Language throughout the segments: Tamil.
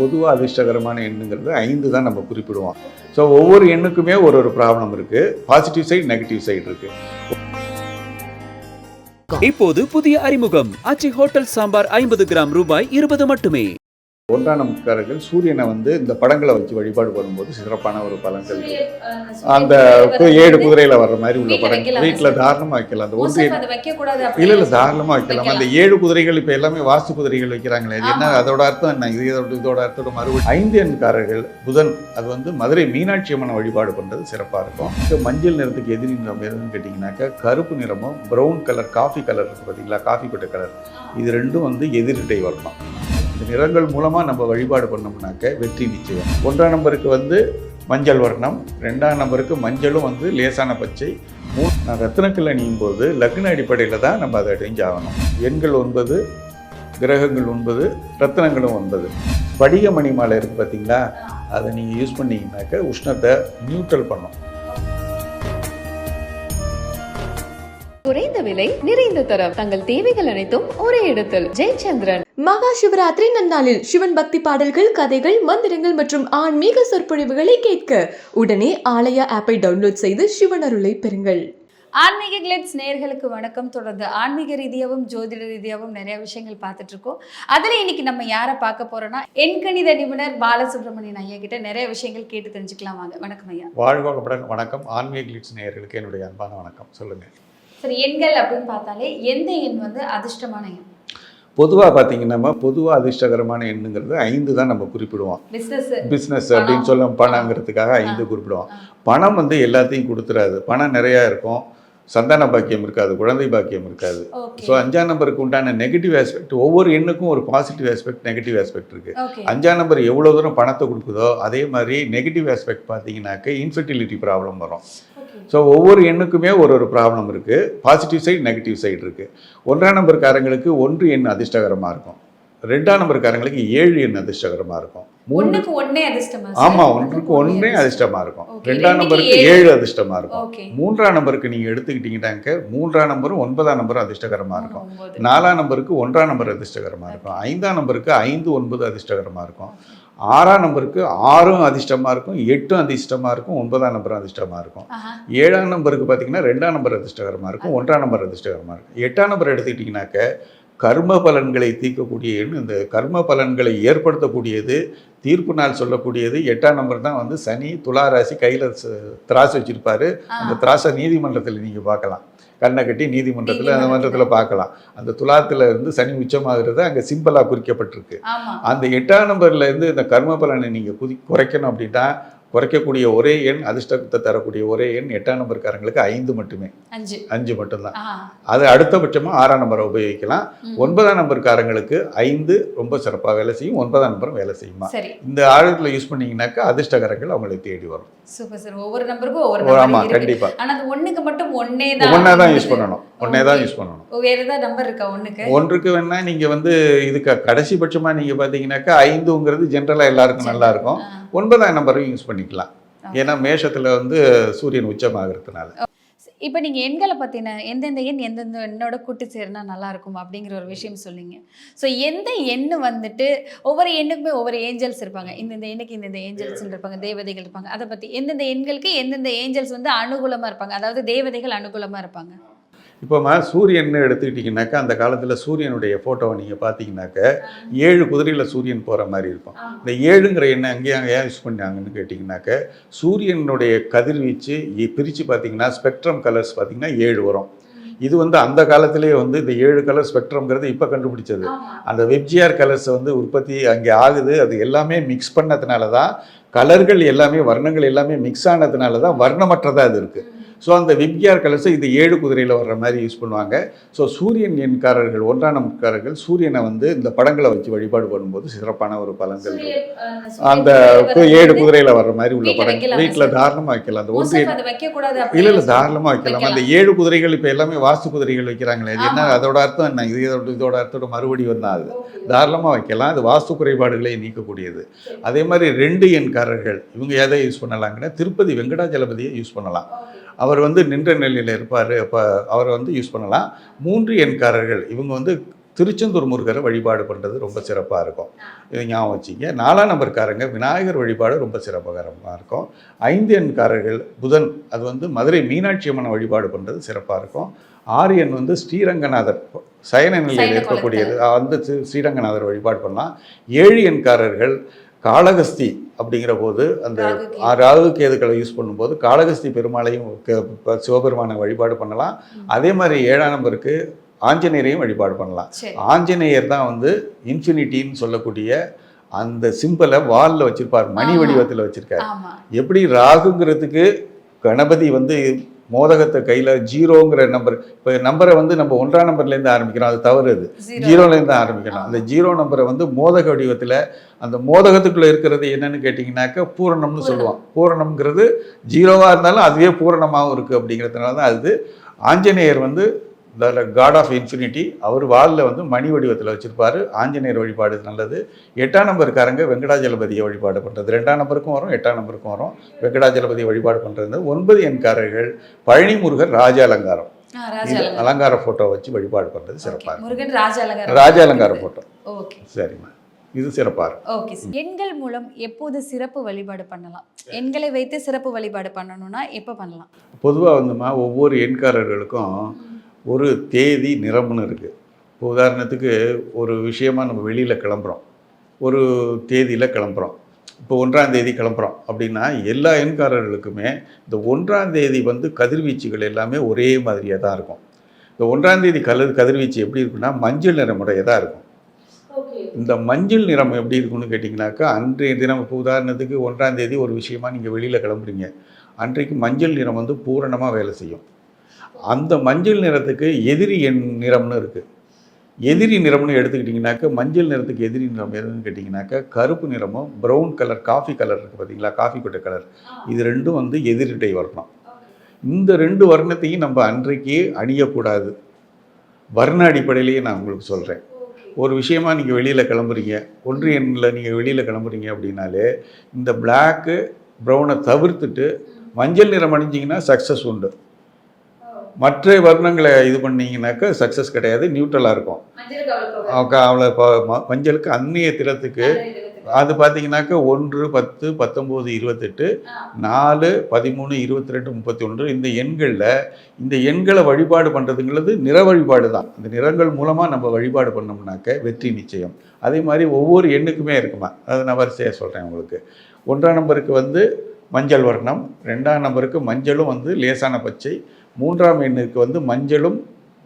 பொதுவாக அதிர்ஷ்டகரமான எண்ணுங்கிறது ஐந்து தான் நம்ம குறிப்பிடுவோம். ஸோ ஒவ்வொரு எண்ணுக்குமே ஒரு ஒரு ப்ராப்ளம் இருக்குது பாசிட்டிவ் சைடு நெகட்டிவ் சைடு இருக்குது இப்போது புதிய அறிமுகம். அச்சி ஹோட்டல் சாம்பார் ஐம்பது கிராம் ரூபாய் இருபது மட்டுமே. ஒன்றாம் நமக்காரர்கள் சூரியனை வந்து இந்த படங்களை வச்சு வழிபாடு பண்ணும்போது சிறப்பான ஒரு பலன்கள். அந்த ஏழு குதிரையில வர்ற மாதிரி உள்ள வைக்கலாமா வீட்டில்? தாராளமாக வைக்கலாம். அந்த ஒன்று கூடாது இல்ல இல்ல தாராளமா வைக்கலாம். அந்த ஏழு குதிரைகள் இப்ப எல்லாமே வாஸ்து குதிரைகள் வைக்கிறாங்களே. அது என்ன. அதோட அர்த்தம் என்ன? இது இதோட இதோட அர்த்தத்தோட மறுபடியும் ஐந்து எண்காரர்கள் புதன் அது வந்து மதுரை மீனாட்சி அம்மனை வழிபாடு பண்றது சிறப்பா இருக்கும். மஞ்சள் நிறத்துக்கு எதிரி நிறம் எதுன்னு கேட்டிங்கனாக்கா கருப்பு நிறமும் பிரவுன் கலர் காஃபி கலர் இருக்கு பார்த்தீங்களா காஃபி கொட்டை கலர் இது ரெண்டும் வந்து எதிரிட்டை வரணும் இந்த நிறங்கள் மூலமாக நம்ம வழிபாடு பண்ணோம்னாக்க வெற்றி நிச்சயம். ஒன்றாம் நம்பருக்கு வந்து மஞ்சள் வர்ணம் ரெண்டாம் நம்பருக்கு மஞ்சளும் வந்து லேசான பச்சை மூ நான் அணியும் போது லக்ன அடிப்படையில் தான் நம்ம அதை அடைஞ்சு ஆகணும். எண்கள் ஒன்பது கிரகங்கள் ஒன்பது ரத்னங்களும் ஒன்பது. படிக மணி மாலை இருக்குது பார்த்தீங்களா அதை நீங்கள் யூஸ் பண்ணீங்கன்னாக்க உஷ்ணத்தை நியூட்ரல் பண்ணும். குறைந்த விலை நிறைந்த தரம். தங்கள் தேவைகள் அனைத்தும் ஒரே இடத்தில். ஜெயச்சந்திரன். மகா சிவராத்திரி நன்னாளில் சிவன் பக்தி பாடல்கள் கதைகள் மந்திரங்கள் மற்றும் ஆன்மீக சொற்பொழிவுகளை கேட்க உடனே ஆலயா ஆப்பை டவுன்லோட் செய்து சிவன் அருளை பெறுங்கள். ஆன்மீக கிளிட்ஸ் நேர்களுக்கு வணக்கம். தொடர்ந்து ஆன்மீக ரீதியாகவும் ஜோதிட ரீதியாகவும் நிறைய விஷயங்கள் பார்த்துட்டு இருக்கோம். அதில் இன்னைக்கு நம்ம யாரை பார்க்க போறோம்னா எண்கணித நிபுணர் பாலசுப்ரமணியன் ஐயா கிட்ட நிறைய விஷயங்கள் கேட்டு தெரிஞ்சுக்கலாம் வாங்க. வணக்கம் ஐயா. வாழ்க வளமுடன் வணக்கம். ஆன்மீக கிளிட்ஸ் நேயர்களுக்கு என்னுடைய அன்பான வணக்கம். சொல்லுங்கள் சரி எண்கள் அப்படின்னு பார்த்தாலே எந்த எண் வந்து அதிர்ஷ்டமான எண்? பொதுவாக பார்த்தீங்கன்னா பொதுவாக அதிர்ஷ்டகரமான எண்ணுங்கிறது ஐந்து தான் நம்ம குறிப்பிடுவோம். பிஸ்னஸ் அப்படின்னு. சொல்ல பணங்கிறதுக்காக ஐந்து குறிப்பிடுவோம். பணம் வந்து எல்லாத்தையும் கொடுத்துறாது. பணம் நிறையா இருக்கும். சந்தான பாக்கியம் இருக்காது குழந்தை பாக்கியம் இருக்காது. ஸோ அஞ்சாம் நம்பருக்கு உண்டான நெகட்டிவ் ஆஸ்பெக்ட் ஒவ்வொரு எண்ணுக்கும் ஒரு பாசிட்டிவ் ஆஸ்பெக்ட் நெகட்டிவ் ஆஸ்பெக்ட் இருக்கு. ஓகே அஞ்சாம் நம்பர் எவ்வளோ தூரம் பணத்தை கொடுக்குதோ அதே மாதிரி நெகட்டிவ் ஆஸ்பெக்ட் பார்த்தீங்கன்னாக்க இன்ஃபர்டிலிட்டி ப்ராப்ளம் வரும். ஸோ ஒவ்வொரு எண்ணுக்குமே ஒரு ஒரு ப்ராப்ளம் இருக்குது பாசிட்டிவ் சைடு நெகட்டிவ் சைடு இருக்குது ஒன்றாம் நம்பர்காரங்களுக்கு ஒன்று எண் அதிர்ஷ்டகரமாக இருக்கும். ரெண்டாம் நம்பர்காரங்களுக்கு ஏழு எண் அதிர்ஷ்டகரமாக இருக்கும். ஒண்ணுக்கு ஒண்ணே அதிர்ஷ்டமா? ஆமாம் ஒன்றுக்கு ஒன்றே அதிர்ஷ்டமாக இருக்கும். ரெண்டாம் நம்பருக்கு ஏழு. அதிர்ஷ்டமாக இருக்கும். மூன்றாம் நம்பருக்கு நீங்கள் எடுத்துக்கிட்டீங்கன்னாக்க மூன்றாம் நம்பரும் ஒன்பதாம் நம்பரும் அதிர்ஷ்டகரமாக இருக்கும். நாலாம் நம்பருக்கு ஒன்றாம் நம்பர் அதிர்ஷ்டகரமாக இருக்கும். ஐந்தாம் நம்பருக்கு ஐந்து ஒன்பது அதிர்ஷ்டகரமாக இருக்கும். ஆறாம் நம்பருக்கு ஆறும் அதிர்ஷ்டமாக இருக்கும் எட்டும் அதிர்ஷ்டமாக இருக்கும் ஒன்பதாம் நம்பரும் அதிர்ஷ்டமாக இருக்கும். ஏழாம் நம்பருக்கு பார்த்தீங்கன்னா ரெண்டாம் நம்பர் அதிர்ஷ்டகரமாக இருக்கும் ஒன்றாம் நம்பர் அதிர்ஷ்டகரமாக இருக்கும் எட்டாம் நம்பர் எடுத்துக்கிட்டிங்கனாக்க கர்ம பலன்களை தீர்க்கக்கூடிய எண் இந்த கர்ம பலன்களை ஏற்படுத்தக்கூடியது தீர்ப்பு நாள் சொல்லக்கூடியது எட்டாம் நம்பர் தான் வந்து சனி துலா ராசி கையில் திராசு வச்சிருப்பாரு. அந்த திராசை நீதிமன்றத்தில் நீங்கள் பார்க்கலாம். கண்ணை கட்டி நீதிமன்றத்தில் அந்த மன்றத்தில் பார்க்கலாம். அந்த துலாத்துல இருந்து சனி உச்சமாகிறது அங்கே சிம்பிளாக குறிக்கப்பட்டிருக்கு. அந்த எட்டாம் நம்பர்ல இருந்து இந்த கர்ம பலனை நீங்கள் குதி குறைக்கணும் அப்படின்னா குறைக்கக்கூடிய ஒரே எண் அதிர்ஷ்டத்தை தரக்கூடிய ஒரே எண் எட்டாம் நம்பர்காரங்களுக்கு ஐந்து மட்டுமே. அஞ்சு. அஞ்சு மட்டும்தான். அது அடுத்தபட்சமாக ஆறாம் நம்பரை உபயோகிக்கலாம். ஒன்பதாம் நம்பர்காரங்களுக்கு ஐந்து ரொம்ப சிறப்பாக வேலை செய்யும். ஒன்பதாம் நம்பரும் வேலை செய்யுமா? இந்த ஆழத்தில் யூஸ் பண்ணீங்கன்னாக்கா அதிர்ஷ்டகரங்கள் அவங்களை தேடி வரும். Super sir. ஒவ்வொரு நம்பருக்கும் ஒவ்வொரு ஆமா நம்பர் இருக்கு. கண்டிப்பா. ஆனா அது ஒண்ணுக்கு மட்டும் ஒன்னே தான் ஒன்றே தான் யூஸ் பண்ணணும். ஒன்றே தான் யூஸ் பண்ணணும். வேற ஏதாவது நம்பர் இருக்கா ஒண்ணுக்கு? ஒன்றுக்கு வேணா நீங்க வந்து இதுக்கு கடைசி பட்சமா நீங்க பாத்தீங்கன்னாக்கா ஐந்துங்கிறது ஜென்ரலா எல்லாருக்கும் நல்லா இருக்கும். ஆ. ஒன்பதாம் நம்பரையும் யூஸ் பண்ணிக்கலாம். ஏன்னா மேஷத்துல வந்து சூரியன் உச்சமாகிறதுனால. இப்போ நீங்க எண்களை பத்தின எந்தெந்த எண் எந்தெந்த எண்ணோட கூட்டு சேர்னா நல்லா இருக்கும் அப்படிங்கிற ஒரு விஷயம் சொல்லிங்க. ஸோ எந்த எண்ணு வந்துட்டு ஒவ்வொரு எண்ணுக்குமே ஒவ்வொரு ஏஞ்சல்ஸ் இருப்பாங்க. இந்தந்த எண்ணுக்கு இந்தந்த ஏஞ்சல்ஸ் இருப்பாங்க தேவதைகள் இருப்பாங்க. அதை பத்தி எந்தெந்த எண்களுக்கு எந்தெந்த ஏஞ்சல்ஸ் வந்து அனுகூலமா இருப்பாங்க? அதாவது தேவதைகள் அனுகூலமா இருப்பாங்க? இப்போமா சூரியன் எடுத்துக்கிட்டிங்கனாக்கா அந்த காலத்தில் சூரியனுடைய ஃபோட்டோவை நீங்கள் பார்த்தீங்கன்னாக்க ஏழு குதிரையில் சூரியன் போகிற மாதிரி இருக்கும். இந்த ஏழுங்கிற எண்ணெய் அங்கேயே அங்கே ஏன் யூஸ் பண்ணாங்கன்னு கேட்டிங்கனாக்க சூரியனுடைய கதிர்வீச்சு பிரித்து பார்த்தீங்கன்னா ஸ்பெக்ட்ரம் கலர்ஸ் பார்த்தீங்கன்னா ஏழு வரும். இது வந்து அந்த காலத்திலேயே வந்து இந்த ஏழு கலர் ஸ்பெக்ட்ரம்ங்கிறது இப்போ கண்டுபிடிச்சது. அந்த வெப்ஜிஆர் கலர்ஸ் வந்து உற்பத்தி அங்கே ஆகுது. அது எல்லாமே மிக்ஸ் பண்ணதுனால தான் கலர்கள் எல்லாமே வர்ணங்கள் எல்லாமே மிக்ஸ் ஆனதுனால தான் வர்ணமற்றதாக அது இருக்குது ஸோ அந்த விப்ஜிஆர் கலர்ஸை இது ஏழு குதிரையில் வர்ற மாதிரி யூஸ் பண்ணுவாங்க. ஸோ சூரியன் எண்காரர்கள் ஒன்றாம் நம்பர்காரர்கள் சூரியனை வந்து இந்த படங்களை வச்சு வழிபாடு பண்ணும்போது சிறப்பான ஒரு பலன்கள் அந்த ஏழு குதிரையில் வர்ற மாதிரி உள்ள வைக்கலாமா வீட்டில்? தாராளமாக வைக்கலாம். அந்த ஒன்று இல்ல இல்ல தாராளமா வைக்கலாம். அந்த ஏழு குதிரைகள் இப்ப எல்லாமே வாஸ்து குதிரைகள் வைக்கிறாங்களே அது என்ன. அதோட அர்த்தம் என்ன? இது இதோட அர்த்தம் மறுபடியும் தான் அது. தாராளமா வைக்கலாம். அது வாஸ்து குறைபாடுகளை நீக்கக்கூடியது. அதே மாதிரி ரெண்டு எண்காரர்கள் இவங்க எதை யூஸ் பண்ணலாங்கன்னா திருப்பதி வெங்கடாஜலபதியை யூஸ் பண்ணலாம். அவர் வந்து நின்ற நிலையில் இருப்பார். அப்போ அவரை வந்து யூஸ் பண்ணலாம். மூன்று எண்காரர்கள் இவங்க வந்து திருச்செந்தூர் முருகரை வழிபாடு பண்ணுறது ரொம்ப சிறப்பாக இருக்கும். இது ஞாபகம் வச்சுங்க. நாலாம் நம்பர்காரங்க விநாயகர் வழிபாடு ரொம்ப சிறப்பாக இருக்கும். ஐந்து எண்காரர்கள் புதன் அது வந்து மதுரை மீனாட்சி அம்மனை வழிபாடு பண்ணுறது சிறப்பாக இருக்கும். ஆறு எண் வந்து ஸ்ரீரங்கநாதர் சயன நிலையில் இருக்கக்கூடியது. அந்த ஸ்ரீ- ஸ்ரீரங்கநாதர் வழிபாடு பண்ணலாம். ஏழு எண்காரர்கள் காளகஸ்தி அப்படிங்கிற போது அந்த ராகு கேதுக்களை யூஸ் பண்ணும்போது காளகஸ்தி பெருமாளையும் சிவபெருமானை வழிபாடு பண்ணலாம். அதே மாதிரி ஏழாம் நம்பருக்கு ஆஞ்சநேயரையும் வழிபாடு பண்ணலாம். ஆஞ்சநேயர் தான் வந்து இன்ஃபினிட்டின்னு சொல்லக்கூடிய அந்த சிம்பிளை வாலில் வச்சிருப்பார் மணி. வடிவத்தில் வச்சிருக்காரு. எப்படி ராகுங்கிறதுக்கு கணபதி வந்து மோதகத்தை கையில் ஜீரோங்கிற நம்பர் இப்போ நம்பரை வந்து நம்ம ஒன்றாம் நம்பர்லேருந்து ஆரம்பிக்கிறோம். அது தவறு அது. ஜீரோலேருந்து ஆரம்பிக்கணும் அந்த ஜீரோ நம்பரை வந்து மோதக வடிவத்தில் அந்த மோதகத்துக்குள்ளே இருக்கிறது என்னன்னு கேட்டிங்கனாக்கா பூரணம்னு சொல்லுவோம் பூரணம்ங்கிறது ஜீரோவாக இருந்தாலும் அதுவே பூரணமாகவும் இருக்குது அப்படிங்கிறதுனால தான் அது. ஆஞ்சநேயர் வந்து த காட் ஆஃப் இன்ஃபினிட்டி அவர் வாலில் வந்து மணி வடிவத்தில் வச்சிருப்பாரு. ஆஞ்சநேயர் வழிபாடு நல்லது. எட்டாம் நம்பருக்காரங்க வெங்கடாஜலபதியை வழிபாடு பண்ணுறது ரெண்டாம் நம்பருக்கும் வரும் எட்டாம் நம்பருக்கும் வரும். வெங்கடாஜலபதியை வழிபாடு பண்ணுறது ஒன்பது எண்காரர்கள் பழனி முருகர் ராஜ அலங்காரம். அலங்கார ஃபோட்டோ வச்சு வழிபாடு பண்ணுறது. சிறப்பாக ராஜ அலங்கார ஃபோட்டோ ஓகே. சரிம்மா. இது சிறப்பாக இருக்கும். ஓகே. எண்கள் மூலம் எப்போது சிறப்பு வழிபாடு பண்ணலாம்? எண்களை வைத்து சிறப்பு வழிபாடு பண்ணணும்னா எப்போ பண்ணலாம்? பொதுவாக வந்துமா ஒவ்வொரு எண்காரர்களுக்கும் ஒரு தேதி நிறம்னு இருக்குது இப்போ உதாரணத்துக்கு ஒரு விஷயமா நம்ம வெளியில் கிளம்புறோம். ஒரு தேதியில் கிளம்புறோம். இப்போ ஒன்றாம் தேதி கிளம்புறோம். அப்படின்னா எல்லா எண்காரர்களுக்குமே இந்த ஒன்றாம் தேதி வந்து கதிர்வீச்சுகள் எல்லாமே ஒரே மாதிரியாக தான் இருக்கும். இந்த ஒன்றாம் தேதி கலர் கதிர்வீச்சு எப்படி இருக்குன்னா மஞ்சள் நிறமுடையதாக இருக்கும். இந்த மஞ்சள் நிறம் எப்படி இருக்கும்னு கேட்டிங்கனாக்கா அன்றைய தினம் இப்போ உதாரணத்துக்கு ஒன்றாம் தேதி ஒரு விஷயமா நீங்கள் வெளியில் கிளம்புறீங்க. அன்றைக்கு மஞ்சள் நிறம் வந்து பூரணமாக வேலை செய்யும். அந்த மஞ்சள் நிறத்துக்கு எதிரி எண் நிறம்னு இருக்குது எதிரி நிறம்னு எடுத்துக்கிட்டிங்கனாக்கா மஞ்சள் நிறத்துக்கு எதிரி நிறம் எதுன்னு கேட்டிங்கனாக்கா கருப்பு நிறமும் ப்ரௌன் கலர் காஃபி கலர் இருக்குது பார்த்தீங்களா காஃபி கொட்டை கலர் இது ரெண்டும் வந்து எதிரிடை வர்ணம். இந்த ரெண்டு வர்ணத்தையும் நம்ம அன்றைக்கு அணியக்கூடாது. வர்ண அடிப்படையிலேயே நான் உங்களுக்கு சொல்கிறேன் ஒரு விஷயமா நீங்கள் வெளியில் கிளம்புறீங்க ஒன்று எண்ணில் நீங்கள் வெளியில் கிளம்புறீங்க அப்படின்னாலே இந்த பிளாக்கு ப்ரௌனை தவிர்த்துட்டு மஞ்சள் நிறம் அணிஞ்சிங்கன்னா சக்ஸஸ் உண்டு. மற்ற வர்ணங்களை இது பண்ணீங்கன்னாக்கா சக்ஸஸ் கிடையாது நியூட்ரலாக இருக்கும். அவ- அவளை இப்போ ம- மஞ்சளுக்கு அந்நிய திறத்துக்கு அது பார்த்தீங்கன்னாக்கா ஒன்று பத்து பத்தொம்போது இருபத்தெட்டு நாலு பதிமூணு இருபத்தி ரெண்டு முப்பத்தி ஒன்று இந்த எண்களில் இந்த எண்களை வழிபாடு பண்ணுறதுங்கிறது நிற வழிபாடு தான். இந்த நிறங்கள் மூலமாக நம்ம வழிபாடு பண்ணோம்னாக்க வெற்றி நிச்சயம். அதே மாதிரி ஒவ்வொரு எண்ணுக்குமே இருக்குமா? அதை நான் வரிசையாக சொல்கிறேன் உங்களுக்கு. ஒன்றாம் நம்பருக்கு வந்து மஞ்சள் வர்ணம் ரெண்டாம் நம்பருக்கு மஞ்சளும் வந்து லேசான பச்சை மூன்றாம் எண்ணுக்கு வந்து மஞ்சளும்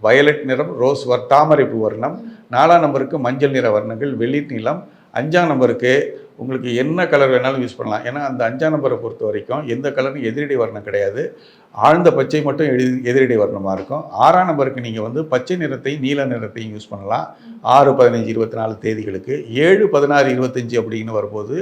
வயலட் நிறம் ரோஸ் வர் தாமரைப்பூ வர்ணம். நாலாம் நம்பருக்கு மஞ்சள் நிற வர்ணங்கள் வெளிர் நிலம். அஞ்சாம் நம்பருக்கு உங்களுக்கு என்ன கலர் வேணாலும் யூஸ் பண்ணலாம். ஏன்னா அந்த அஞ்சாம் நம்பரை பொறுத்த வரைக்கும் எந்த கலரும் எதிரடி வர்ணம் கிடையாது. ஆழ்ந்த பச்சை மட்டும் எதி எதிரடை வர்ணமாக இருக்கும். ஆறாம் நம்பருக்கு நீங்கள் வந்து பச்சை நிறத்தையும் நீல நிறத்தையும் யூஸ் பண்ணலாம். ஆறு பதினஞ்சு இருபத்தி நாலு தேதிகளுக்கு. ஏழு பதினாறு இருபத்தஞ்சி அப்படின்னு வரும்போது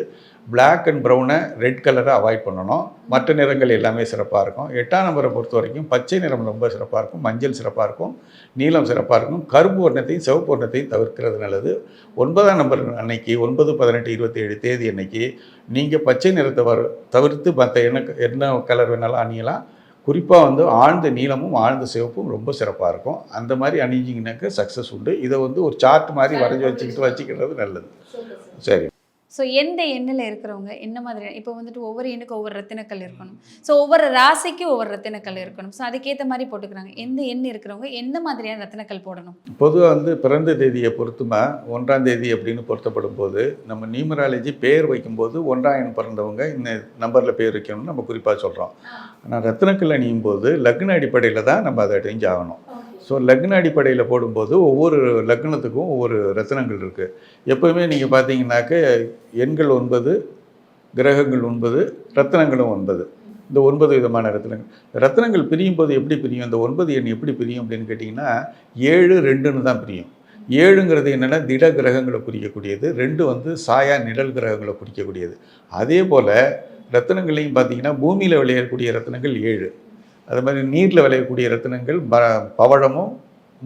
பிளாக் அண்ட் ப்ரௌனை ரெட் கலரை அவாய்ட் பண்ணணும். மற்ற நிறங்கள் எல்லாமே சிறப்பாக இருக்கும். எட்டாம் நம்பரை பொறுத்த வரைக்கும் பச்சை நிறம் ரொம்ப சிறப்பாக இருக்கும். மஞ்சள் சிறப்பாக இருக்கும். நீலம் சிறப்பாக இருக்கும். கருப்பு வர்ணத்தையும் சிவப்பு வர்ணத்தையும் தவிர்க்கிறது நல்லது. ஒன்பதாம் நம்பர் அன்னைக்கு ஒன்பது பதினெட்டு இருபத்தி ஏழு தேதி அன்னைக்கு நீங்கள் பச்சை நிறத்தை வர தவிர்த்து மற்ற என்ன என்ன கலர் வேணாலும் அணியலாம். குறிப்பாக வந்து ஆழ்ந்த நீளமும் ஆழ்ந்த சிவப்பும் ரொம்ப சிறப்பாக இருக்கும். அந்த மாதிரி அணிஞ்சிங்கனாக்க சக்ஸஸ் உண்டு. இதை வந்து ஒரு சார்ட் மாதிரி வரைஞ்சி வச்சுக்கிட்டு வச்சுக்கிறது நல்லது. சரி. ஸோ எந்த எண்ணில் இருக்கிறவங்க என்ன மாதிரி இப்போ வந்துட்டு ஒவ்வொரு எண்ணுக்கு ஒவ்வொரு ரத்தினக்கல் இருக்கணும். ஸோ ஒவ்வொரு ராசிக்கு ஒவ்வொரு ரத்தினக்கல் இருக்கணும். ஸோ அதுக்கேற்ற மாதிரி போட்டுக்கிறாங்க. எந்த எண் இருக்கிறவங்க எந்த மாதிரியான ரத்தினக்கல் போடணும்? பொதுவாக வந்து பிறந்த தேதியை பொறுத்துமா ஒன்றாம் தேதி அப்படின்னு பொருத்தப்படும் போது நம்ம நியூமராலஜி பேர் வைக்கும்போது ஒன்றாம் எண் பிறந்தவங்க இந்த நம்பரில் பேர் வைக்கணும்னு நம்ம குறிப்பாக சொல்கிறோம் ஆனால் ரத்னக்கல் அணியும் போது லக்ன அடிப்படையில் தான் நம்ம அதை அடைஞ்சு ஆகணும். ஸோ லக்ன அடிப்படையில் போடும்போது ஒவ்வொரு லக்னத்துக்கும் ஒவ்வொரு ரத்தினங்கள் இருக்குது எப்போவுமே நீங்கள் பார்த்தீங்கன்னாக்க எண்கள் ஒன்பது கிரகங்கள் ஒன்பது ரத்னங்களும் ஒன்பது. இந்த ஒன்பது விதமான ரத்னங்கள் ரத்னங்கள் பிரியும் போது எப்படி பிரியும்? இந்த ஒன்பது எண் எப்படி பிரியும் அப்படின்னு கேட்டிங்கன்னா ஏழு ரெண்டுன்னு தான் பிரியும். ஏழுங்கிறது என்னென்னா திட கிரகங்களை குறிக்கக்கூடியது. ரெண்டு வந்து சாயா நிழல் கிரகங்களை குறிக்கக்கூடியது. அதே போல் ரத்தினங்களையும் பார்த்தீங்கன்னா பூமியில் விளையக்கூடிய ரத்தனங்கள் ஏழு. அது மாதிரி நீரில் விளையக்கூடிய ரத்தினங்கள் ப பவழமும்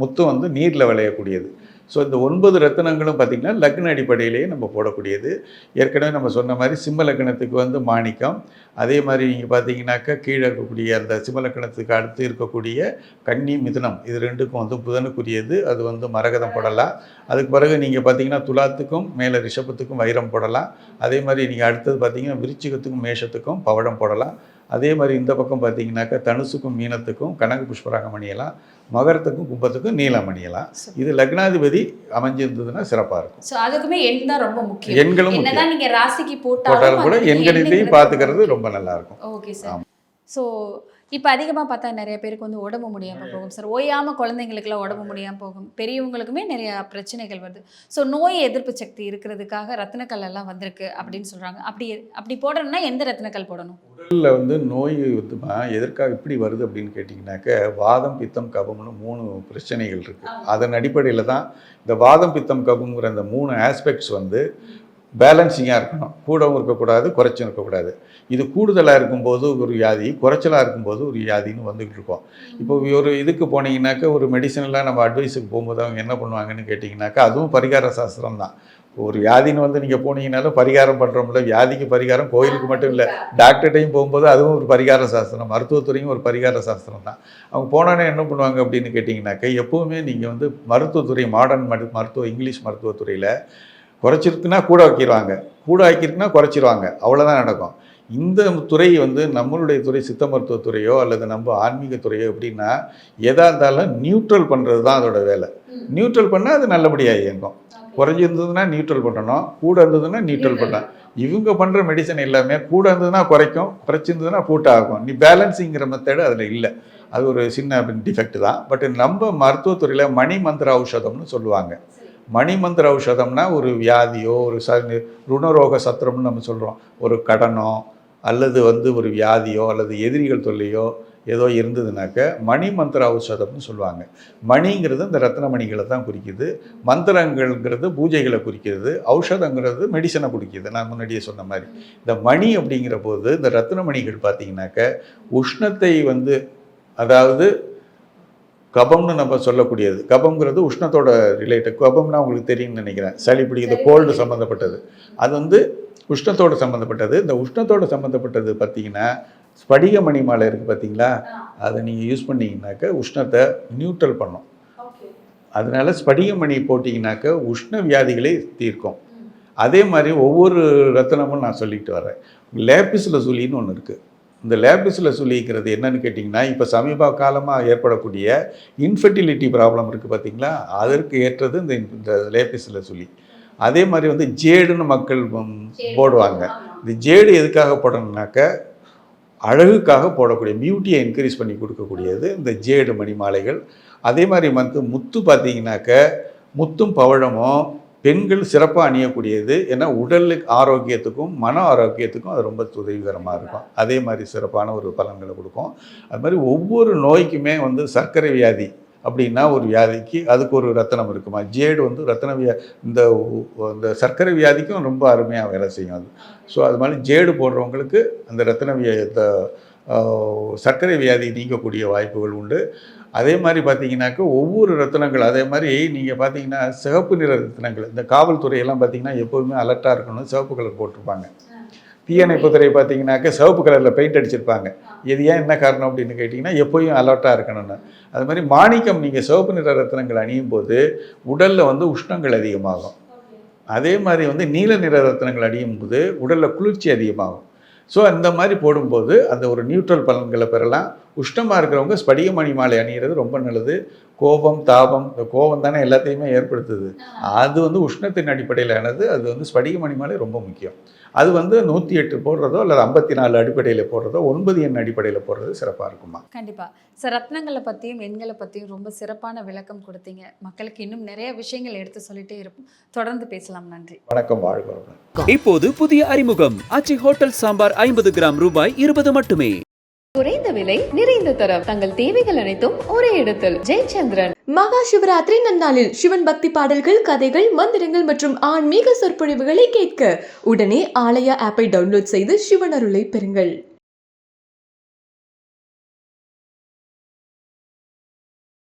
முத்தும் வந்து நீரில் விளையக்கூடியது. ஸோ இந்த ஒன்பது ரத்தினங்களும் பார்த்திங்கன்னா லக்ன அடிப்படையிலேயே நம்ம போடக்கூடியது. ஏற்கனவே நம்ம சொன்ன மாதிரி சிம்ம லக்னத்துக்கு வந்து மாணிக்கம். அதே மாதிரி நீங்கள் பார்த்தீங்கன்னாக்கா கீழே இருக்கக்கூடிய அந்த சிம்ம லக்னத்துக்கு அடுத்து இருக்கக்கூடிய கன்னி மிதுனம். இது ரெண்டுக்கும் வந்து புதனுக்குரியது. அது வந்து மரகதம் போடலாம். அதுக்கு பிறகு நீங்கள் பார்த்தீங்கன்னா துலாத்துக்கும் மேலே ரிஷபத்துக்கும் வைரம் போடலாம். அதே மாதிரி நீங்கள் அடுத்தது பார்த்தீங்கன்னா விருச்சிகத்துக்கும் மேஷத்துக்கும் பவழம் போடலாம். அதே மாதிரி இந்த பக்கம் பார்த்தீங்கன்னாக்கா தனுசுக்கும் மீனத்துக்கும் கனக புஷ்பராகம் அணியலாம் மகரத்துக்கும் கும்பத்துக்கும் நீலம் அணியலாம் இது லக்னாதிபதி அமைஞ்சிருந்ததுன்னா சிறப்பாக இருக்கும். ஸோ அதுக்குமே எண் தான் ரொம்ப முக்கியம். எண்களும் முக்கியம். ராசிக்கு போட்டாலும் கூட எண்கணித்தையும் பார்த்துக்கிறது ரொம்ப நல்லா இருக்கும். ஓகே சார் ஸோ இப்போ அதிகமாக பார்த்தா நிறைய பேருக்கு வந்து உடம்பு முடியாமல் போகும் சார். ஓயாமல் குழந்தைங்களுக்குலாம் உடம்பு முடியாமல் போகும். பெரியவங்களுக்குமே நிறைய பிரச்சனைகள் வருது. ஸோ நோய் எதிர்ப்பு சக்தி இருக்கிறதுக்காக ரத்தினக்கல் எல்லாம் வந்திருக்கு அப்படின்னு சொல்கிறாங்க அப்படி அப்படி போடணும்னா எந்த ரத்தினக்கல் போடணும்? உடலில் வந்து நோய் எதற்காக இப்படி வருது அப்படின்னு கேட்டிங்கனாக்க வாதம் பித்தம் கபம்னு மூணு பிரச்சனைகள் இருக்குது அதன் அடிப்படையில் தான் இந்த வாதம் பித்தம் கபம்ங்கிற அந்த மூணு ஆஸ்பெக்ட்ஸ் வந்து பேலன்சிங்காக இருக்கணும். கூடவும் இருக்கக்கூடாது குறைச்சும் இருக்கக்கூடாது. இது கூடுதலாக இருக்கும்போது ஒரு வியாதி குறைச்சலாக இருக்கும்போது ஒரு வியாதின்னு வந்துக்கிட்டு இருக்கோம். இப்போ ஒரு இதுக்கு போனீங்கன்னாக்கா ஒரு மெடிசனெலாம் நம்ம அட்வைஸுக்கு போகும்போது அவங்க என்ன பண்ணுவாங்கன்னு கேட்டிங்கனாக்கா அதுவும் பரிகார சாஸ்திரம் தான். ஒரு வியாதின்னு வந்து நீங்கள் போனீங்கனாலும் பரிகாரம் பண்ணுறோம்ல வியாதிக்கு பரிகாரம் கோயிலுக்கு மட்டும் இல்லை டாக்டர்கிட்டையும் போகும்போது அதுவும் ஒரு பரிகார சாஸ்திரம் மருத்துவத்துறையும் ஒரு பரிகார சாஸ்திரம் தான். அவங்க போனோன்னே என்ன பண்ணுவாங்க அப்படின்னு கேட்டிங்கனாக்கா எப்போவுமே நீங்கள் வந்து மருத்துவத்துறை மாடர்ன் மரு மருத்துவ இங்கிலீஷ் மருத்துவத்துறையில் குறைச்சிருக்குன்னா கூட வைக்கிடுவாங்க கூட ஆக்கிருக்குன்னா குறைச்சிருவாங்க. அவ்வளோதான் நடக்கும். இந்த துறை வந்து நம்மளுடைய துறை சித்த மருத்துவத்துறையோ அல்லது நம்ம ஆன்மீக துறையோ எப்படின்னா எதா இருந்தாலும் நியூட்ரல் பண்ணுறது தான் அதோட வேலை. நியூட்ரல் பண்ணால் அது நல்லபடியாக இயங்கும். குறைஞ்சிருந்ததுன்னா நியூட்ரல் பண்ணணும். கூட இருந்ததுன்னா நியூட்ரல் பண்ணலாம். இவங்க பண்ணுற மெடிசன் எல்லாமே கூட இருந்ததுன்னா குறைக்கும். குறைச்சிருந்ததுன்னா கூட்டாகும் நீ பேலன்ஸிங்கிற மெத்தடு அதில் இல்லை. அது ஒரு சின்ன டிஃபெக்ட் தான். பட் நம்ம மருத்துவத்துறையில் மணி மந்திர ஔஷதம்னு சொல்லுவாங்க. மணிமந்திர ஔஷதம்னா ஒரு வியாதியோ ஒரு ச ருணரோக சத்திரம்னு நம்ம சொல்கிறோம் ஒரு கடனோ அல்லது வந்து ஒரு வியாதியோ அல்லது எதிரிகள் தொல்லையோ ஏதோ இருந்ததுனாக்க மணி மந்திர ஔஷதம்னு சொல்லுவாங்க. மணிங்கிறது இந்த ரத்னமணிகளை தான் குறிக்குது. மந்திரங்கள்ங்கிறது பூஜைகளை குறிக்கிறது ஔஷதங்கிறது மெடிசனை குறிக்கிது நான் முன்னாடியே சொன்ன மாதிரி. இந்த மணி அப்படிங்கிற போது இந்த ரத்னமணிகள் மணிகள் பார்த்தீங்கன்னாக்க உஷ்ணத்தை வந்து அதாவது கபம்னு நம்ம சொல்லக்கூடியது. கபம்ங்கிறது உஷ்ணத்தோட ரிலேட்டட் கபம்னா உங்களுக்கு தெரியும்னு நினைக்கிறேன். சளி பிடிக்கிறது கோல்டு சம்மந்தப்பட்டது அது வந்து உஷ்ணத்தோடு சம்மந்தப்பட்டது இந்த உஷ்ணத்தோடு சம்மந்தப்பட்டது பார்த்தீங்கன்னா ஸ்படிக மணி மாலை இருக்குது பார்த்தீங்களா? அதை நீங்கள் யூஸ் பண்ணீங்கன்னாக்க உஷ்ணத்தை நியூட்ரல் பண்ணும். அதனால ஸ்படிக மணி போட்டிங்கனாக்க உஷ்ண வியாதிகளை தீர்க்கும். அதே மாதிரி ஒவ்வொரு ரத்தனமும் நான் சொல்லிட்டு வரேன். லேபிஸில் சுலின்னு ஒன்று இருக்குது இந்த லேபிஸில் சொல்லிக்கிறது என்னன்னு கேட்டிங்கன்னா இப்போ சமீப காலமாக ஏற்படக்கூடிய இன்ஃபர்டிலிட்டி ப்ராப்ளம் இருக்குது பார்த்தீங்களா அதற்கு ஏற்றது இந்த இந்த லேபிஸில் சொல்லி. அதே மாதிரி வந்து ஜேடுன்னு மக்கள் போடுவாங்க. இந்த ஜேடு எதுக்காக போடணும்னாக்க அழகுக்காக போடக்கூடிய பியூட்டியை இன்க்ரீஸ் பண்ணி கொடுக்கக்கூடியது இந்த ஜேடு மணி மாலைகள் அதே மாதிரி வந்து முத்து பார்த்தீங்கன்னாக்க முத்தும் பவழமும் பெண்கள் சிறப்பாக அணியக்கூடியது ஏன்னா உடல் ஆரோக்கியத்துக்கும் மன ஆரோக்கியத்துக்கும் அது ரொம்ப உதவிகரமாக இருக்கும். அதே மாதிரி சிறப்பான ஒரு பலன்களை கொடுக்கும். அது மாதிரி ஒவ்வொரு நோய்க்குமே வந்து சர்க்கரை வியாதி அப்படின்னா ஒரு வியாதிக்கு அதுக்கு ஒரு ரத்தனம் இருக்குமா? ஜேடு வந்து ரத்தன வியா இந்த இந்த சர்க்கரை வியாதிக்கும் ரொம்ப அருமையாக வேலை செய்யும் அது. ஸோ அது மாதிரி ஜேடு போடுறவங்களுக்கு அந்த ரத்தன வியா சர்க்கரை வியாதி நீங்கக்கூடிய வாய்ப்புகள் உண்டு. அதே மாதிரி பார்த்தீங்கன்னாக்க ஒவ்வொரு ரத்தினங்கள் அதே மாதிரி நீங்கள் பார்த்தீங்கன்னா சிவப்பு நிற ரத்தினங்கள் இந்த காவல்துறையெல்லாம் பார்த்தீங்கன்னா எப்போதுமே அலர்ட்டாக இருக்கணும் சிவப்பு கலர் போட்டிருப்பாங்க. தீயணைப்புத்துறை பார்த்தீங்கன்னாக்க சிவப்பு கலரில் பெயிண்ட் அடிச்சிருப்பாங்க. இது ஏன் என்ன காரணம் அப்படின்னு கேட்டிங்கன்னா எப்போயும் அலர்ட்டாக இருக்கணும்னு. அது மாதிரி மாணிக்கம் நீங்கள் சிவப்பு நிற ரத்தினங்கள் அணியும் போது உடலில் வந்து உஷ்ணங்கள் அதிகமாகும். அதே மாதிரி வந்து நீல நிற ரத்தினங்கள் அணியும் போது உடலில் குளிர்ச்சி அதிகமாகும். ஸோ அந்த மாதிரி போடும்போது அந்த ஒரு நியூட்ரல் பலன்களை பெறலாம். உஷ்ணமாக இருக்கிறவங்க ஸ்படிகமணி மாலை அணிகிறது ரொம்ப நல்லது. கோபம் தாபம் இந்த கோபம் தானே எல்லாத்தையுமே ஏற்படுத்துது. அது வந்து உஷ்ணத்தின் அடிப்படையிலானது அது வந்து ஸ்படிகமணி மாலை ரொம்ப முக்கியம். அது வந்து நூற்றி எட்டு போடுறதோ அல்லது ஐம்பத்தி நாலு அடிப்படையில் போடுறதோ ஒன்பது எண் அடிப்படையில் போடுறது சிறப்பாக இருக்குமா? கண்டிப்பா. சார் ரத்னங்களை பற்றியும் எண்களை பற்றியும் ரொம்ப சிறப்பான விளக்கம் கொடுத்தீங்க. மக்களுக்கு இன்னும் நிறைய விஷயங்கள் எடுத்து சொல்லிட்டே இருப்போம். தொடர்ந்து பேசலாம். நன்றி. வணக்கம் வாழ்க வளமுடன். இப்போது புதிய அறிமுகம். ஆச்சி ஹோட்டல் சாம்பார் ஐம்பது கிராம் ரூபாய் இருபது மட்டுமே. குறைந்த விலை நிறைந்த தரம். தங்கள் தேவைகள் அனைத்தும் ஒரே இடத்தில். ஜெயச்சந்திரன். மகா சிவராத்திரி நன்னாளில் சிவன் பக்தி பாடல்கள் கதைகள் மந்திரங்கள் மற்றும் ஆன்மீக சொற்பொழிவுகளை கேட்க உடனே ஆலயா ஆப்பை டவுன்லோட் செய்து சிவன் அருளை பெறுங்கள்.